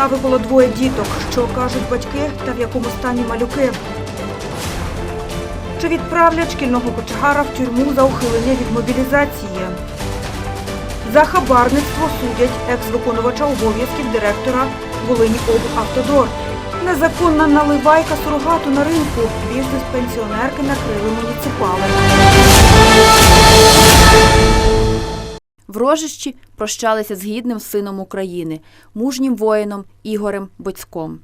війна вибила двоє діток. Що кажуть батьки та в якому стані малюки? Чи відправлять шкільного кочегара в тюрму за ухилення від мобілізації? За хабарництво судять екс-виконувача обов'язків директора Волині Облавтодор. Незаконна наливайка сурогату на ринку. Бізнес пенсіонерки накрили муніципали. В Рожищі прощалися з гідним сином України, мужнім воїном Ігорем Боцьком.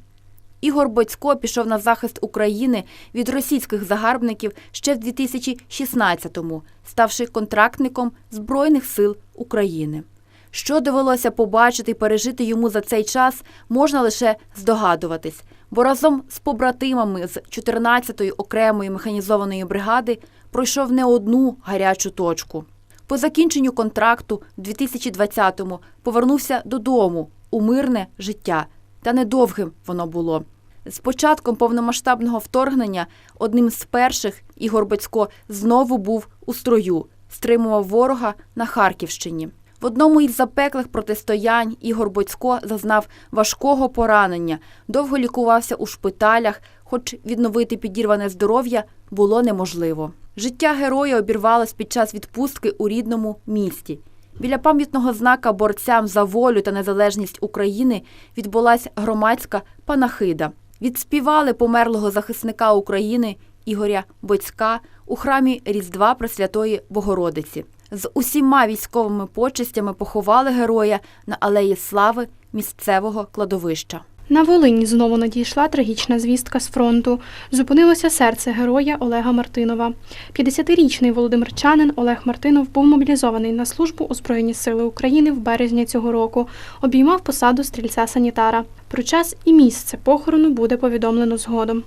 Ігор Боцько пішов на захист України від російських загарбників ще в 2016-му, ставши контрактником Збройних сил України. Що довелося побачити і пережити йому за цей час, можна лише здогадуватись, бо разом з побратимами з 14-ї окремої механізованої бригади пройшов не одну гарячу точку. По закінченню контракту в 2020-му повернувся додому у мирне життя. Та недовгим воно було. З початком повномасштабного вторгнення одним з перших Ігор Бацько знову був у строю, стримував ворога на Харківщині. В одному із запеклих протистоянь Ігор Боцько зазнав важкого поранення, довго лікувався у шпиталях, хоч відновити підірване здоров'я було неможливо. Життя героя обірвалось під час відпустки у рідному місті. Біля пам'ятного знака борцям за волю та незалежність України відбулася громадська панахида. Відспівали померлого захисника України Ігоря Боцька у храмі Різдва Пресвятої Богородиці. З усіма військовими почестями поховали героя на алеї слави місцевого кладовища. На Волині знову надійшла трагічна звістка з фронту. Зупинилося серце героя Олега Мартинова. 50-річний володимирчанин Олег Мартинов був мобілізований на службу у Збройні Сили України в березні цього року. Обіймав посаду стрільця-санітара. Про час і місце похорону буде повідомлено згодом.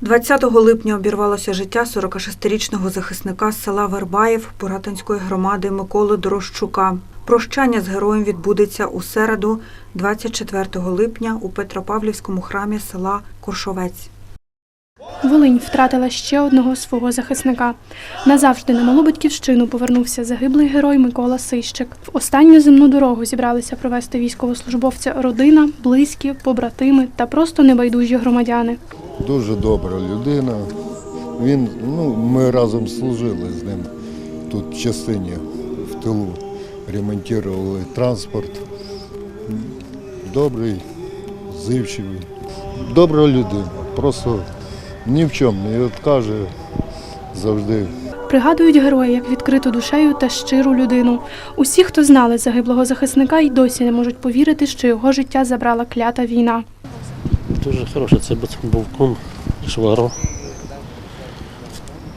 20 липня обірвалося життя 46-річного захисника з села Вербаїв Поратинської громади Миколи Дорощука. Прощання з героєм відбудеться у середу, 24 липня, у Петропавлівському храмі села Коршовець. Волинь втратила ще одного свого захисника. Назавжди на малу батьківщину повернувся загиблий герой Микола Сищик. В останню земну дорогу зібралися провести військовослужбовця родина, близькі, побратими та просто небайдужі громадяни. Дуже добра людина. Він, ну, ми разом служили з ним тут в частині в тилу, ремонтували транспорт. Добрий, зивчивий. Добра людина. Просто ні в чому не відкаже завжди. Пригадують героя як відкриту душею та щиру людину. Усі, хто знали загиблого захисника, й досі не можуть повірити, що його життя забрала клята війна. Дуже хороший, це був кум Шваро.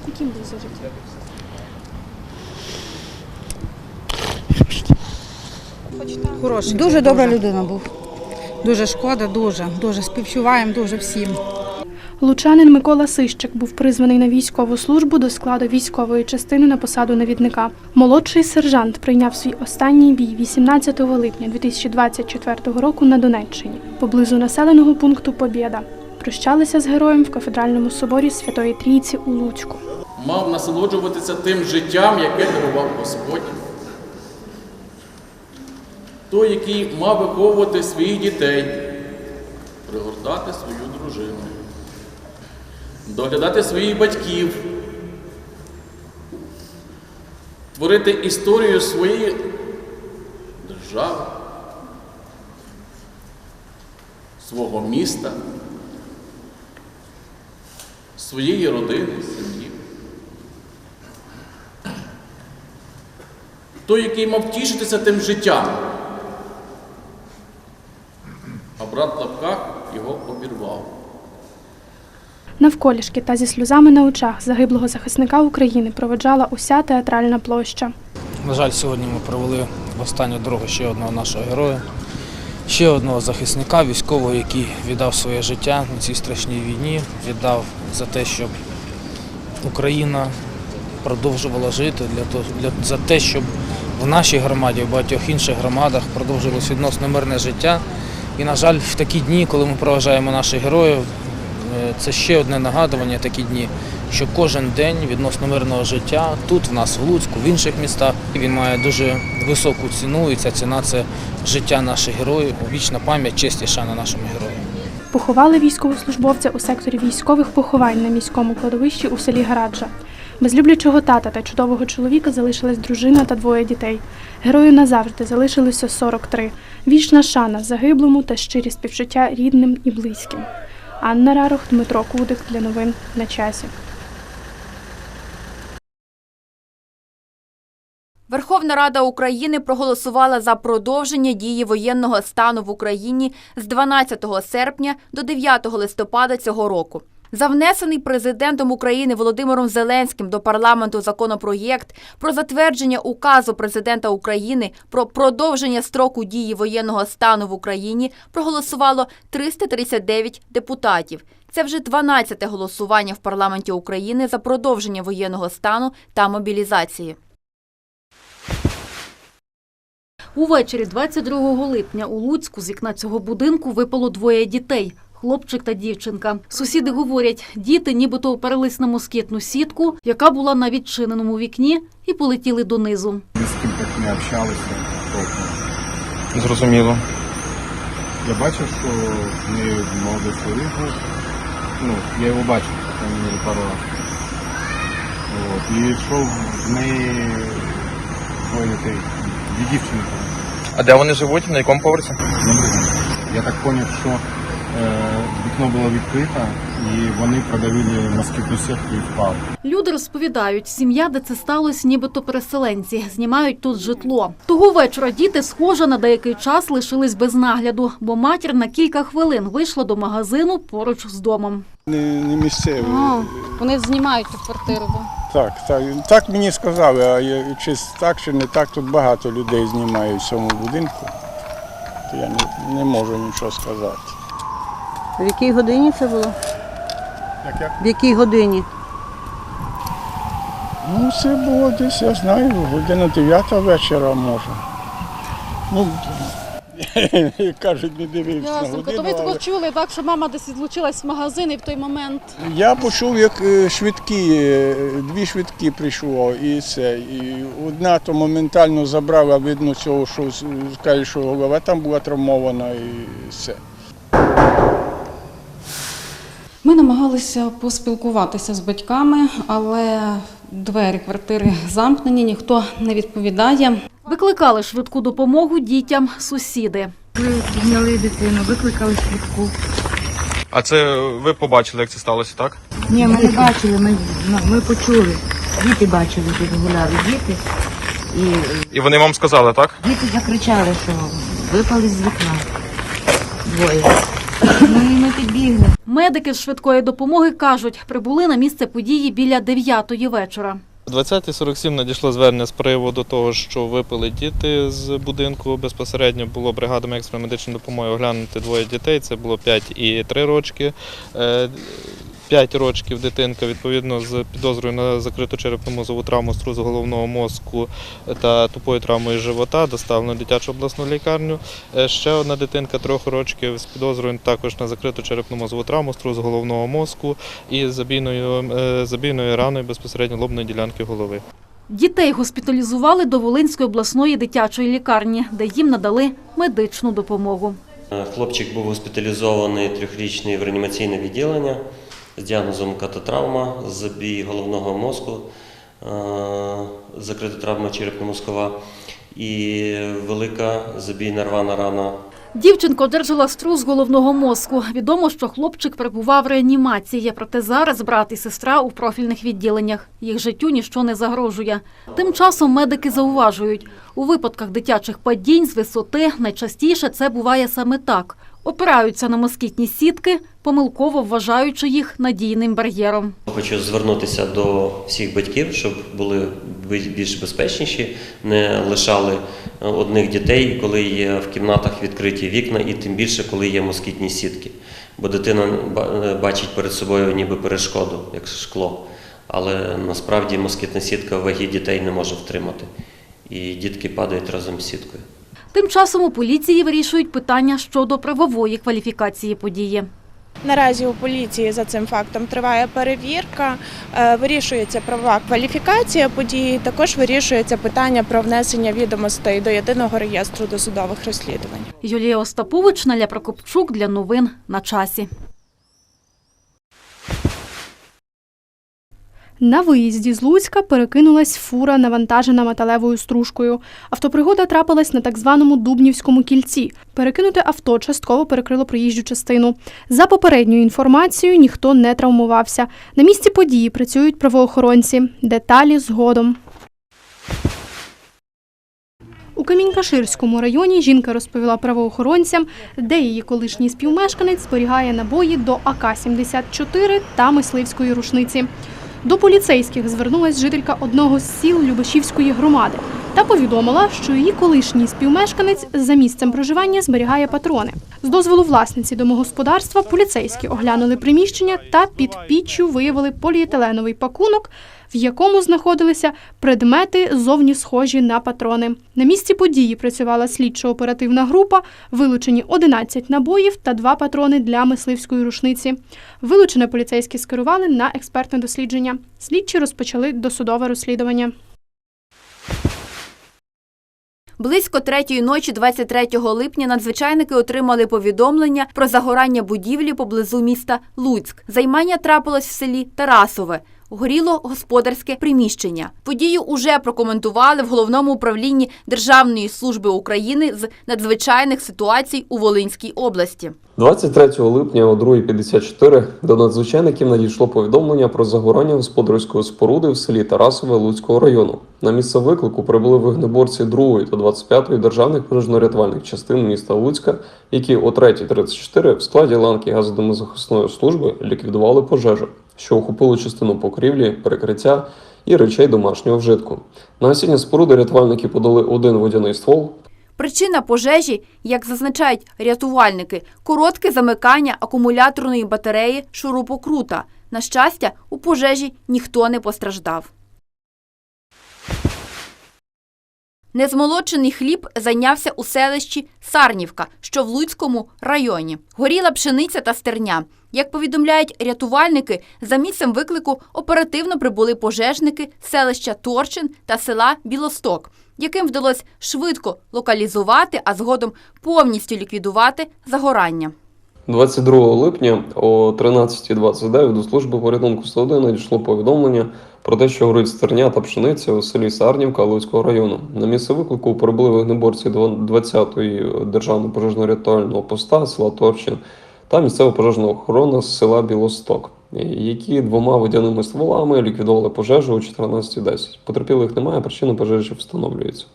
Яким був за життя? Хороший. Дуже добра людина був. Дуже шкода, дуже, дуже співчуваємо, дуже всім. Лучанин Микола Сищик був призваний на військову службу до складу військової частини на посаду навідника. Молодший сержант прийняв свій останній бій 18 липня 2024 року на Донеччині, поблизу населеного пункту Побєда. Прощалися з героєм в кафедральному соборі Святої Трійці у Луцьку. мав насолоджуватися тим життям, яке дарував Господь. Той, який мав виховувати своїх дітей, пригортати свою дружину, доглядати своїх батьків, творити історію своєї держави, свого міста, своєї родини, сім'ї. Той, який мав тішитися тим життям, а брат в лапках його обірвав. Навколішки та зі сльозами на очах загиблого захисника України проведжала уся театральна площа. На жаль, сьогодні ми провели в останню дорогу ще одного нашого героя, ще одного захисника, військового, який віддав своє життя на цій страшній війні, віддав за те, щоб Україна продовжувала жити, для того, для, за те, щоб в нашій громаді, в багатьох інших громадах продовжилось відносно мирне життя. І, на жаль, в такі дні, коли ми проважаємо наших героїв, це ще одне нагадування, такі дні, що кожен день відносно мирного життя тут, в нас в Луцьку, в інших містах, він має дуже високу ціну, і ця ціна це життя наших героїв, вічна пам'ять, честь і шана нашим героям. Поховали військовослужбовця у секторі військових поховань на міському кладовищі у селі Гараджа. Без люблячого тата та чудового чоловіка залишилась дружина та двоє дітей. Герою назавжди залишилося 43. Вічна шана загиблому та щирі співчуття рідним і близьким. Анна Рарох, Дмитро Кудик для новин на часі. Верховна Рада України проголосувала за продовження дії воєнного стану в Україні з 12 серпня до 9 листопада цього року. За внесений президентом України Володимиром Зеленським до парламенту законопроєкт про затвердження указу президента України про продовження строку дії воєнного стану в Україні проголосувало 339 депутатів. Це вже 12-те голосування в парламенті України за продовження воєнного стану та мобілізації. Увечері 22 липня у Луцьку з вікна цього будинку випало двоє дітей. Хлопчик та дівчинка. Сусіди говорять, діти нібито оперлись на москітну сітку, яка була на відчиненому вікні, і полетіли донизу. Ми з ким так не общалися. Зрозуміло. Я бачив, що в неї молодий чоловік. Ну, я його бачив, по крайней пару разів. От. І йшов в неї двоє дітей. Дві дівчини. А де вони живуть? На якому поверсі? Я так зрозумів, що вікно було відкрите і вони продавили москітну сітку і впали. Люди розповідають, сім'я, де це сталося, нібито переселенці, знімають тут житло. Того вечора діти, схоже, на деякий час лишились без нагляду, бо матір на кілька хвилин вийшла до магазину поруч з домом. Не, не місцеві. Вони знімають цю квартиру. Так, так, так мені сказали, а я, чи так, чи не так, тут багато людей знімають в цьому будинку. То я не, не можу нічого сказати. В якій годині це було? Як як? В якій годині? Ну, це було десь, я знаю, година 9 вечора може. Ну, кажуть, не дивився на годину. але чули, так, що мама десь відлучилась в магазин і в той момент. Я почув, як е, швидкі, е, дві швидкі прийшло, і це. І одна то моментально забрала, видно цього, що з- каже, що голова там була травмована і все. Ми намагалися поспілкуватися з батьками, але двері квартири замкнені, ніхто не відповідає. Викликали швидку допомогу дітям сусіди. Зняли дитину, викликали швидку. А це ви побачили, як це сталося, так? Ні, ми не бачили, ми, ну, ми почули. Діти бачили, тут гуляли діти. І І вони вам сказали, так? діти закричали, що випали з вікна. Двоє. Ну і ми підбігли. Медики з швидкої допомоги кажуть, прибули на місце події біля 9 вечора. О 20.47 надійшло звернення з приводу того, що випили діти з будинку. Безпосередньо було бригадами екстремедичної допомоги оглянути двоє дітей. Це було 5 і 3 рочки. Е, 5 років дитинка відповідно з підозрою на закриту черепно-мозову травму струзу головного мозку та тупою травмою живота доставлено в дитячу обласну лікарню. Е, Ще одна дитинка трьох років з підозрою також на закриту черепно-мозову травму струзу головного мозку і забійною, е, забійною раною безпосередньо лобної ділянки голови. Дітей госпіталізували до Волинської обласної дитячої лікарні, де їм надали медичну допомогу. Хлопчик був госпіталізований трьохрічний в реанімаційне відділення з діагнозом кататравма, забій головного мозку, е, закрита травма черепно-мозкова і велика забійна рвана рана Дівчинка одержала струс головного мозку. Відомо, що хлопчик перебував в реанімації, проте зараз брат і сестра у профільних відділеннях. Їх життю ніщо не загрожує. Тим часом медики зауважують, у випадках дитячих падінь з висоти найчастіше це буває саме так. Опираються на москітні сітки, помилково вважаючи їх надійним бар'єром. Хочу звернутися до всіх батьків, щоб були більш безпечніші, не лишали одних дітей, коли є в кімнатах відкриті вікна, і тим більше, коли є москітні сітки. Бо дитина бачить перед собою ніби перешкоду, як шкло. Але насправді москітна сітка ваги дітей не може втримати. І дітки падають разом з сіткою. Тим часом у поліції вирішують питання щодо правової кваліфікації події. Наразі у поліції за цим фактом триває перевірка, е, вирішується правова кваліфікація події. Також вирішується питання про внесення відомостей до єдиного реєстру досудових розслідувань. Юлія Остапович, Наля Прокопчук для новин на часі. На виїзді з Луцька перекинулась фура, навантажена металевою стружкою. Автопригода трапилась на так званому Дубнівському кільці. Перекинуте авто частково перекрило проїжджу частину. За попередньою інформацією, ніхто не травмувався. На місці події працюють правоохоронці. Деталі згодом. У Камінькаширському районі жінка розповіла правоохоронцям, де її колишній співмешканець зберігає набої до АК-74 та мисливської рушниці. До поліцейських звернулась жителька одного з сіл Любешівської громади та повідомила, що її колишній співмешканець за місцем проживання зберігає патрони. З дозволу власниці домогосподарства поліцейські оглянули приміщення та під піччю виявили поліетиленовий пакунок, в якому знаходилися предмети зовні схожі на патрони. На місці події працювала слідчо-оперативна група, вилучені 11 набоїв та 2 патрони для мисливської рушниці. Вилучене поліцейські скерували на експертне дослідження. Слідчі розпочали досудове розслідування. Близько третьої ночі, 23 липня, надзвичайники отримали повідомлення про загорання будівлі поблизу міста Луцьк. Займання трапилось в селі Тарасове. Горіло господарське приміщення. Подію уже прокоментували в головному управлінні Державної служби України з надзвичайних ситуацій у Волинській області. 23 липня о 2.54 до надзвичайників надійшло повідомлення про загорання господарської споруди в селі Тарасове Луцького району. На місце виклику прибули вогнеборці 2 та 25 державних пожежно-рятувальних частин міста Луцька, які о 3.34 в складі ланки газодомозахисної служби ліквідували пожежу, що охопили частину покрівлі, перекриття і речей домашнього вжитку. На осінні споруди рятувальники подали один водяний ствол, Причина пожежі, як зазначають рятувальники, коротке замикання акумуляторної батареї шурупокрута. На щастя, у пожежі ніхто не постраждав. Незмолочений хліб зайнявся у селищі Сарнівка, що в Луцькому районі. Горіла пшениця та стерня. Як повідомляють рятувальники, за місцем виклику оперативно прибули пожежники селища Торчин та села Білосток, яким вдалося швидко локалізувати, а згодом повністю ліквідувати загорання. 22 липня о 13.29 до служби порятунку 101 надійшло повідомлення про те, що горить стерня та пшениця у селі Сарнівка Луцького району. На місце виклику прибули вогнеборці 20-ї державного пожежно-рятувального поста села Торчин та місцева пожежна охорона з села Білосток, які двома водяними стволами ліквідували пожежу о 14.10. Потерпілих немає, причина пожежі встановлюється.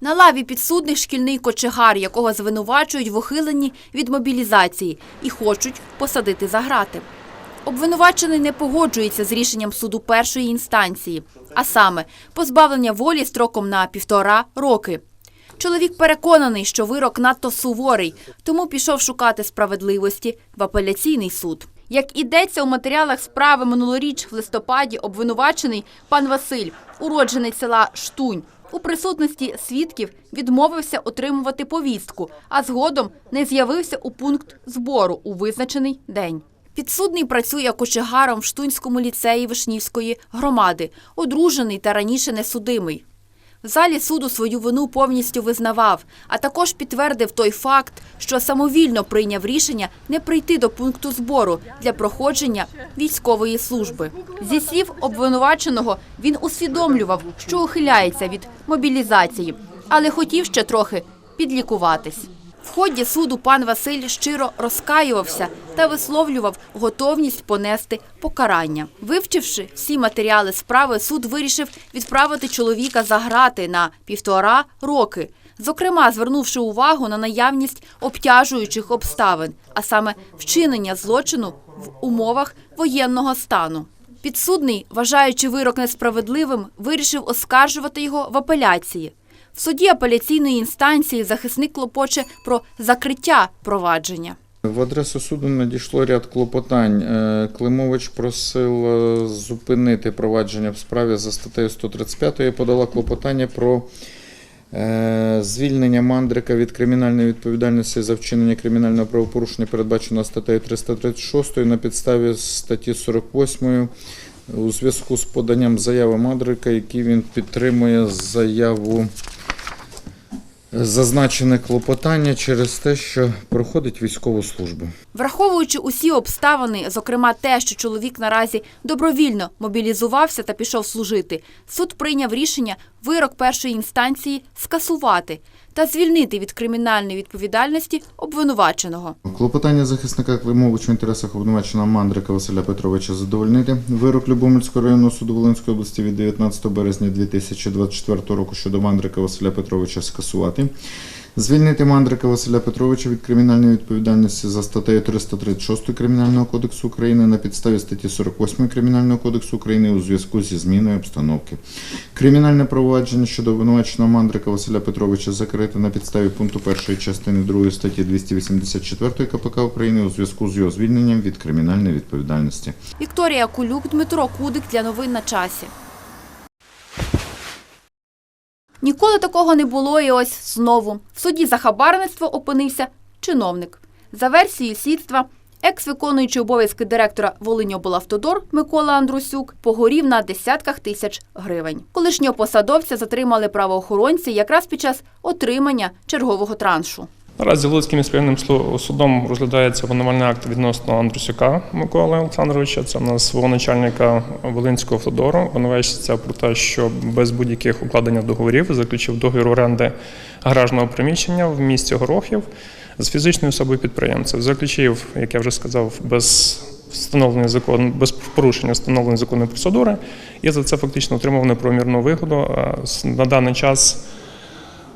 На лаві підсудних шкільний кочегар, якого звинувачують в ухиленні від мобілізації і хочуть посадити за грати. Обвинувачений не погоджується з рішенням суду першої інстанції, а саме позбавлення волі строком на півтора роки. Чоловік переконаний, що вирок надто суворий, тому пішов шукати справедливості в апеляційний суд. Як ідеться у матеріалах справи минулоріч в листопаді, обвинувачений пан Василь, уродженець села Штунь, у присутності свідків відмовився отримувати повістку, а згодом не з'явився у пункт збору у визначений день. Підсудний працює кочегаром в Штунському ліцеї Вишнівської громади, одружений та раніше несудимий. В залі суду свою вину повністю визнавав, а також підтвердив той факт, що самовільно прийняв рішення не прийти до пункту збору для проходження військової служби. Зі слів обвинуваченого, він усвідомлював, що ухиляється від мобілізації, але хотів ще трохи підлікуватись. В ході суду пан Василь щиро розкаювався та висловлював готовність понести покарання. Вивчивши всі матеріали справи, суд вирішив відправити чоловіка за грати на півтора роки, зокрема звернувши увагу на наявність обтяжуючих обставин, а саме вчинення злочину в умовах воєнного стану. Підсудний, вважаючи вирок несправедливим, вирішив оскаржувати його в апеляції. В суді апеляційної інстанції захисник клопоче про закриття провадження. В адресу суду надійшло ряд клопотань. Е, Климович просив е, зупинити провадження в справі за статтею 135 і подала клопотання про Е, Звільнення Мандрика від кримінальної відповідальності за вчинення кримінального правопорушення передбачено статтею 336 на підставі статті 48 у зв'язку з поданням заяви Мандрика, які він підтримує заяву зазначене клопотання через те, що проходить військову службу. Враховуючи усі обставини, зокрема те, що чоловік наразі добровільно мобілізувався та пішов служити, суд прийняв рішення вирок першої інстанції скасувати та звільнити від кримінальної відповідальності обвинуваченого. Клопотання захисника Климовича в інтересах обвинуваченого Мандрика Василя Петровича задовольнити. Вирок Любомельського районного суду Волинської області від 19 березня 2024 року щодо Мандрика Василя Петровича скасувати. Звільнити Мандрика Василя Петровича від кримінальної відповідальності за статтею 336 Кримінального кодексу України на підставі статті 48 Кримінального кодексу України у зв'язку зі зміною обстановки. Кримінальне провадження щодо обвинуваченого Мандрика Василя Петровича закрите на підставі пункту 1 частини 2 статті 284 КПК України у зв'язку з його звільненням від кримінальної відповідальності. Вікторія Кулюк, Дмитро Кудик для новин на часі. Ніколи такого не було і ось знову. В суді за хабарництво опинився чиновник. За версією слідства, екс-виконуючий обов'язки директора Волиньоблавтодор Микола Андрусюк погорів на десятках тисяч гривень. Колишнього посадовця затримали правоохоронці якраз під час отримання чергового траншу. Наразі Луцьким слу- судом розглядається обвинувальний акт відносно Андрусюка Миколи Олександровича. Це у нас начальника Волинського автодору. Обвинувачується про те, що без будь-яких укладення договорів заключив договір оренди гаражного приміщення в місті Горохів з фізичною особою підприємцем. Заключив, як я вже сказав, без встановленої закон без порушення встановленої законної процедури, і за це фактично отримав неправомірну вигоду. На даний час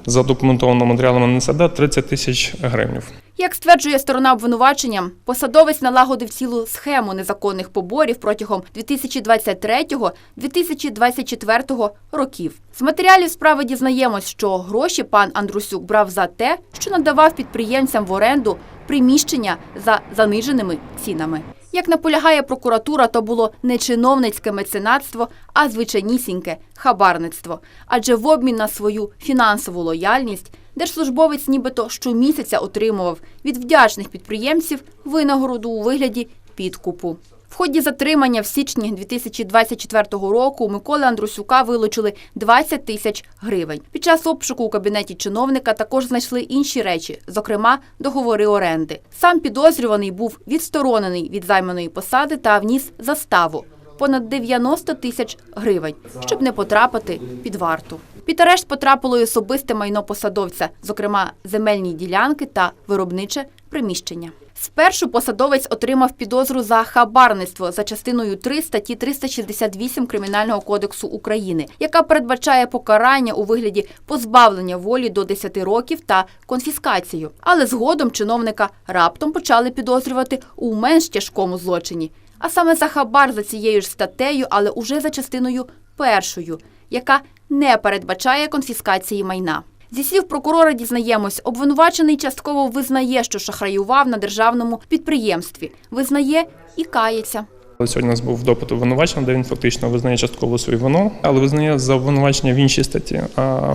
задокументовано матеріалами НСД 30 тисяч гривень. Як стверджує сторона обвинувачення, посадовець налагодив цілу схему незаконних поборів протягом 2023-2024 років. З матеріалів справи дізнаємось, що гроші пан Андрусюк брав за те, що надавав підприємцям в оренду приміщення за заниженими цінами. Як наполягає прокуратура, то було не чиновницьке меценатство, а звичайнісіньке хабарництво. Адже в обмін на свою фінансову лояльність держслужбовець нібито щомісяця отримував від вдячних підприємців винагороду у вигляді підкупу. В ході затримання в січні 2024 року Миколи Андрусюка вилучили 20 тисяч гривень. Під час обшуку у кабінеті чиновника також знайшли інші речі, зокрема договори оренди. Сам підозрюваний був відсторонений від займаної посади та вніс заставу понад 90 тисяч гривень, щоб не потрапити під варту. Під арешт потрапило й особисте майно посадовця, зокрема земельні ділянки та виробниче приміщення. Спершу посадовець отримав підозру за хабарництво за частиною 3 статті 368 Кримінального кодексу України, яка передбачає покарання у вигляді позбавлення волі до 10 років та конфіскацію. Але згодом чиновника раптом почали підозрювати у менш тяжкому злочині, а саме за хабар за цією ж статтею, але уже за частиною першою, яка не передбачає конфіскації майна. Зі слів прокурора дізнаємось, обвинувачений частково визнає, що шахраював на державному підприємстві, визнає і кається. Сьогодні у нас був допит обвинувачення, де він фактично визнає частково свою вину, але визнає за обвинувачення в іншій статті, а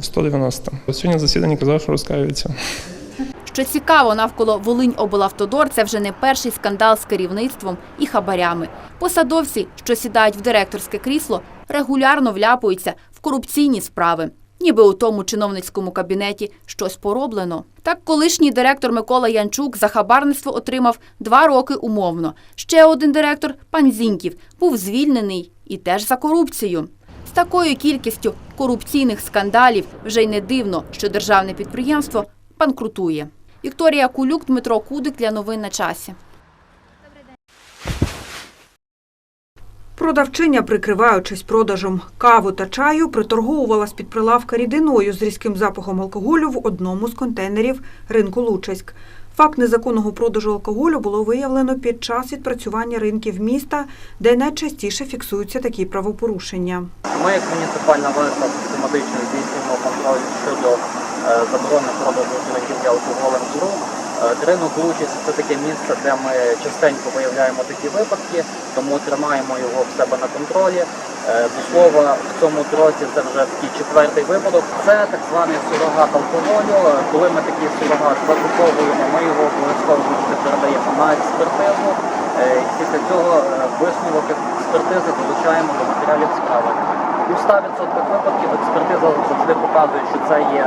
190. Сьогодні засідання казав, що розкаюється. Що цікаво, навколо Волинь облавтодор це вже не перший скандал з керівництвом і хабарями. Посадовці, що сідають в директорське крісло, регулярно вляпуються в корупційні справи. Ніби у тому чиновницькому кабінеті щось пороблено. Так, колишній директор Микола Янчук за хабарництво отримав два роки умовно. Ще один директор, пан Зіньків, був звільнений і теж за корупцію. З такою кількістю корупційних скандалів вже й не дивно, що державне підприємство банкрутує. Вікторія Кулюк, Дмитро Кудик для новин на часі. Продавчиня, прикриваючись продажем каву та чаю, приторговувала з-під прилавка рідиною з різким запахом алкоголю в одному з контейнерів ринку Лучеськ. Факт незаконного продажу алкоголю було виявлено під час відпрацювання ринків міста, де найчастіше фіксуються такі правопорушення. Ми, як муніципальна варта, систематично здійснюємо контроль щодо е, заборони продажу алкоголем в РУ. Ринок Лучиць – це таке місце, де ми частенько виявляємо такі випадки, тому тримаємо його в себе на контролі. Е, До слова, в цьому році це вже такий четвертий випадок. Це так званий сурогат алкоголю. Коли ми такий сурогат закуповуємо, ми його обов'язково передаємо на експертизу. Е, Після цього е, висновок експертизи долучаємо до матеріалів справи. У 100% випадків експертиза завжди показує, що це є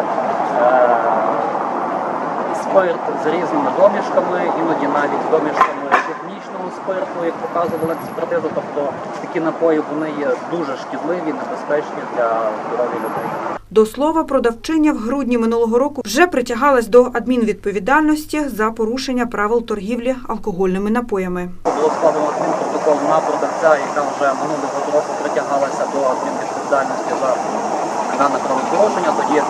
спирт з різними домішками, іноді навіть домішками технічного спирту, як показувала експертиза. Тобто такі напої вони є дуже шкідливі, небезпечні для здоров'я людей. До слова, продавчиня в грудні минулого року вже притягалась до адмінвідповідальності за порушення правил торгівлі алкогольними напоями. Було складено адмінпротокол на продавця, яка вже минулого року притягалася до адмінвідповідальності за дане правопорушення. Тоді е,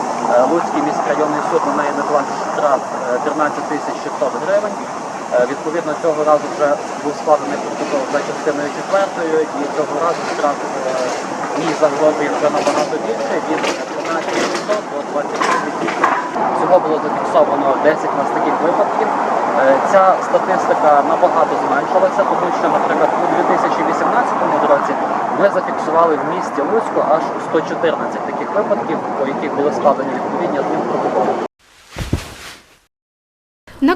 Луцький міськрайонний суд на неї наклав штраф е, 13 тисяч 600 гривень. Е, Відповідно, цього разу вже був складений протокол за частиною четвертою, і цього разу штраф е, мій загрожує вже набагато більше від 13 600 до 20 тисяч. Всього було зафіксовано 10 нас таких випадків. Е, Ця статистика набагато зменшилася, тому що, наприклад, у 2018 році ми зафіксували в місті Луцьку аж 114 таких випадків, по яких були складені відповідні адмінпротоколи.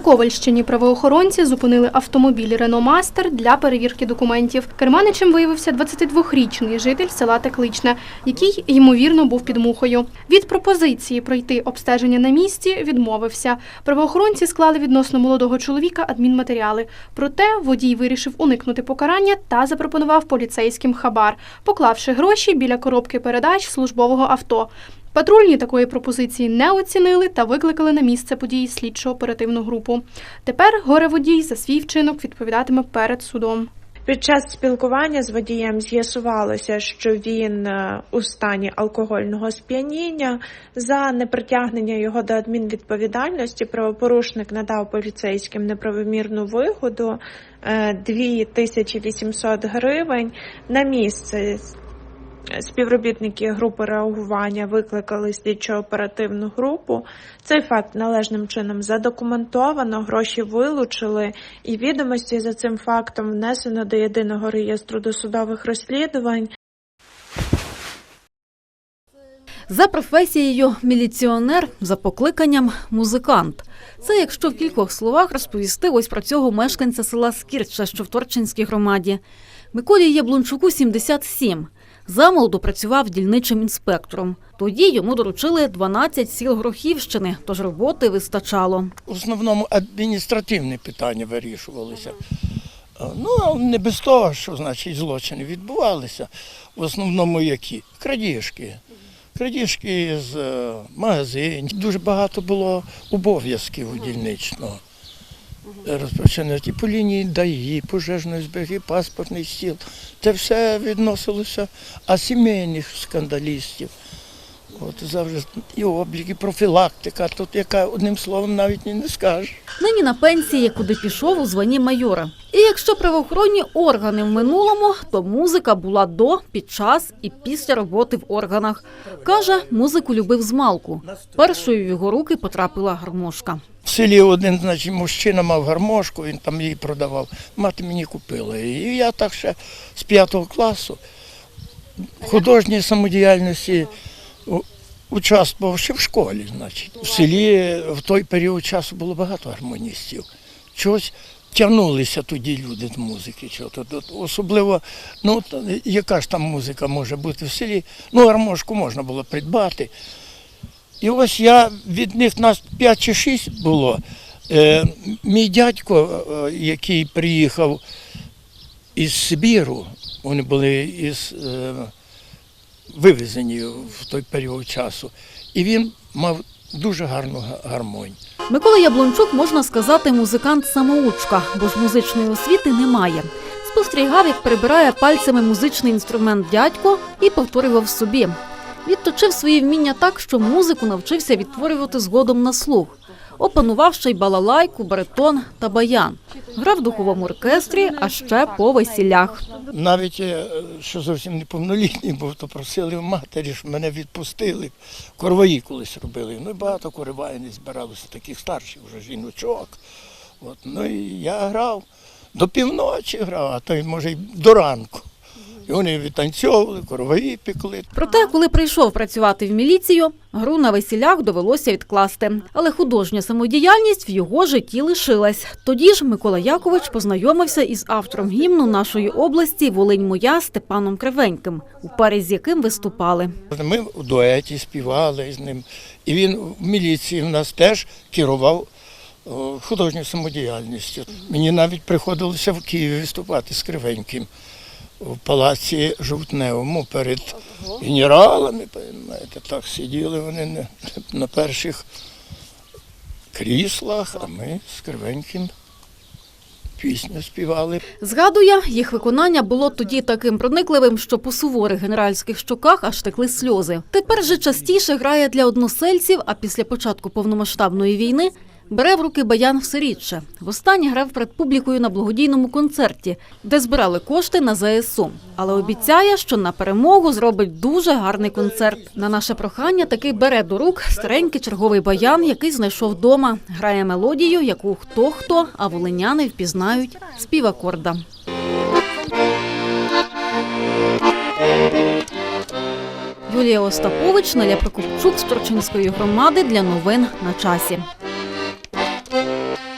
Ковальщині правоохоронці зупинили автомобіль Рено Мастер для перевірки документів. Керманичем виявився 22-річний житель села Текличне, який ймовірно був під мухою. Від пропозиції пройти обстеження на місці відмовився. Правоохоронці склали відносно молодого чоловіка адмінматеріали. Проте водій вирішив уникнути покарання та запропонував поліцейським хабар, поклавши гроші біля коробки передач службового авто. Патрульні такої пропозиції не оцінили та викликали на місце події слідчо-оперативну групу. Тепер горе-водій за свій вчинок відповідатиме перед судом. Під час спілкування з водієм з'ясувалося, що він е, у стані алкогольного сп'яніння. За непритягнення його до адмінвідповідальності правопорушник надав поліцейським неправомірну вигоду е, 2800 гривень. На місце співробітники групи реагування викликали слідчо-оперативну групу. Цей факт належним чином задокументовано, гроші вилучили, і відомості за цим фактом внесено до єдиного реєстру досудових розслідувань. За професією міліціонер, за покликанням музикант. Це якщо в кількох словах розповісти ось про цього мешканця села Скірча, що в Торчинській громаді. Миколі Яблунчуку 77. Замолоду працював дільничим інспектором. Тоді йому доручили 12 сіл Грохівщини, тож роботи вистачало. В основному адміністративні питання вирішувалися. Ну, а не без того, що значить злочини відбувалися. В основному які? Крадіжки. Крадіжки з е, магазинів. Дуже багато було обов'язків у дільничного. Розпочинати по лінії ДАІ, пожежної збіги, паспортний стіл. Це все відносилося, а сімейних скандалістів. От завжди і облік, і профілактика, тут яка одним словом навіть і не скажеш. Нині на пенсії, куди пішов у званні майора. І якщо правоохоронні органи в минулому, то музика була до, під час і після роботи в органах. Каже, музику любив з малку. Першою в його руки потрапила гармошка. В селі один, значить, мужчина мав гармошку, він там її продавав. Мати мені купила. І я так ще з п'ятого класу художньої самодіяльності участвував ще в школі. Значить. В селі в той період часу було багато гармоністів. Чогось тягнулися тоді люди до музики. Особливо, ну, яка ж там музика може бути в селі? Ну, гармошку можна було придбати. І ось я від них нас 5 чи 6 було. Е, мій дядько, е, який приїхав із Сибіру, вони були із, е, вивезені в той період часу, і він мав дуже гарну га- гармонію. Микола Яблончук, можна сказати, музикант-самоучка, бо ж музичної освіти немає. Спостерігав, як перебирає пальцями музичний інструмент дядько і повторював собі. Відточив свої вміння так, що музику навчився відтворювати згодом на слух. Опанував ще й балалайку, баритон та баян. Грав в духовому оркестрі, а ще по весіллях. Навіть е, що зовсім неповнолітній був, то просили в матері, щоб мене відпустили. Корваї колись робили. Ну і багато не збиралося, таких старших вже жіночок. От, ну і я грав до півночі грав, а то й може й до ранку. І вони відтанцьовували, короваї пекли. Проте, коли прийшов працювати в міліцію, гру на весілях довелося відкласти. Але художня самодіяльність в його житті лишилась. Тоді ж Микола Якович познайомився із автором гімну нашої області Волинь моя Степаном Кривеньким, у парі з яким виступали. Ми у дуеті співали з ним. І він в міліції в нас теж керував художньою самодіяльністю. Мені навіть приходилося в Києві виступати з Кривеньким в палаці Жовтневому перед генералами. Знаєте, так сиділи вони на перших кріслах, а ми з Кривеньким пісню співали. Згадує, їх виконання було тоді таким проникливим, що по суворих генеральських щоках аж текли сльози. Тепер же частіше грає для односельців, а після початку повномасштабної війни бере в руки баян все рідше. Востаннє грав перед публікою на благодійному концерті, де збирали кошти на ЗСУ. Але обіцяє, що на перемогу зробить дуже гарний концерт. На наше прохання таки бере до рук старенький черговий баян, який знайшов вдома. Грає мелодію, яку хто хто, а волиняни впізнають спів акорда. Юлія Остапович, Наля Прокопчук з Торчинської громади для новин на часі. Música